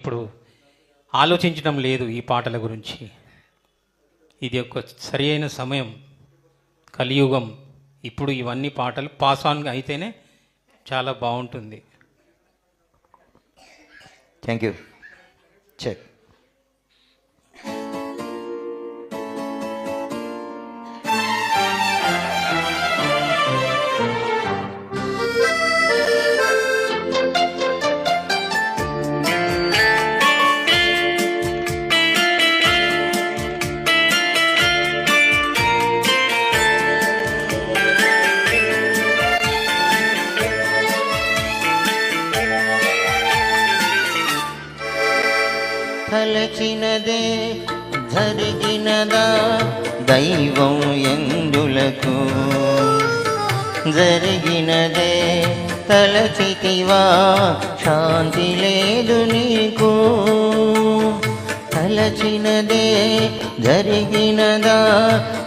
ఇప్పుడు ఆలోచించడం లేదు ఈ పాటల గురించి. ఇది ఒక సరి అయిన సమయం కలియుగం. ఇప్పుడు ఇవన్నీ పాటలు పాస్ ఆన్ అయితేనే చాలా బాగుంటుంది. థ్యాంక్ యూ చెక్ తలచినదే జరిగినదా దైవం ఎందులకు? జరిగినదే తలచితివా శాంతి లేదు నీకు. తలచినదే జరిగినదా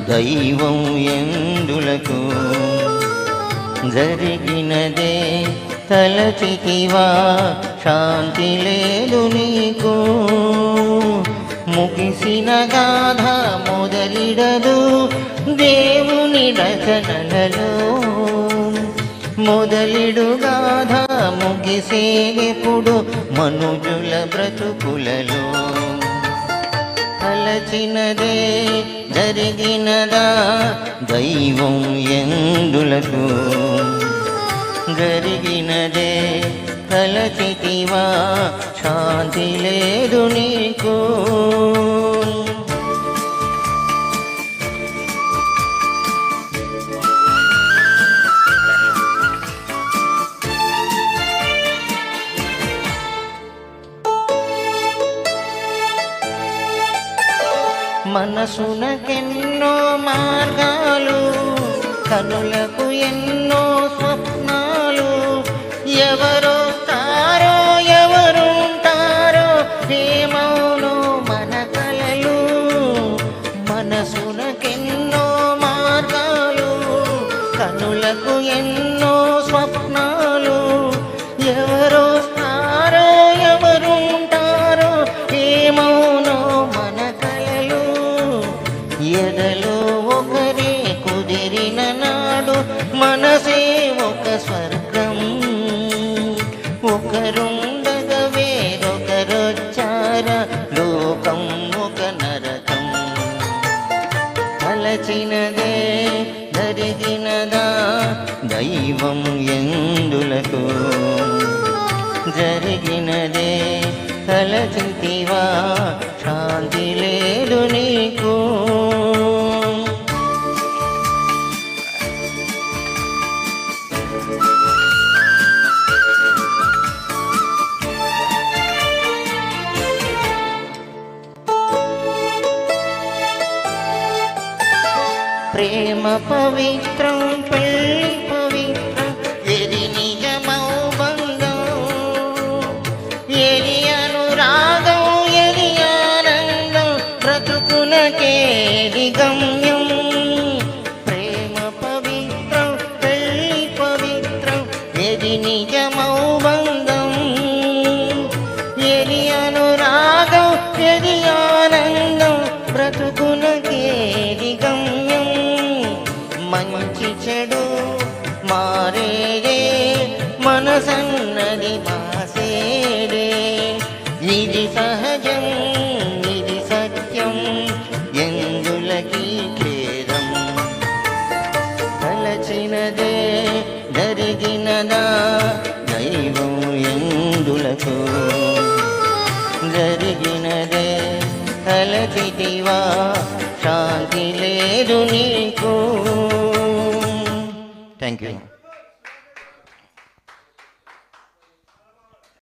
దైవం ఎందులకు? జరిగినదే తలచితివా శాంతి లేదు నీకు. ముగిసిన గాథ మొదలిడదు దేవుని రచనలలో. మొదలిడు గాథ ముగిసేపుడు మనుజుల బ్రతుకులలో. తలచినదే జరిగినదా దైవం ఎందులకు? జరిగినదే తలచితివా శాంతి లేదు నీకు. మనసునకెన్నో మార్గాలు కనులకు ఎన్నో కనులకు ఎన్నో స్వప్నాలు. ఎవరో తారో ఎవరుంటారో ఏమౌనో మన కలలు. ఎదలో ఒకరే కుదిరిన నాడు మనసే ఒక స్వర్గం. ఒకరుండగ వేరొకరొచ్చార లోకం ఒక నరకం. తలచినదే దైవం ఎందులకు? జరిగినదే తలచితివా? శాంతి లేదు నీకు. ప్రేమ పవిత్రం పెళ్ళి ఎది నిజమౌ బంధం. ఎది అనురాగం ఎది ఆనందం బ్రతుకునకేది గమ్యం. మంచి చెడు మారేడే మనసన్నది మాసేడే ఇది సహ లేదు నీకు. Thank you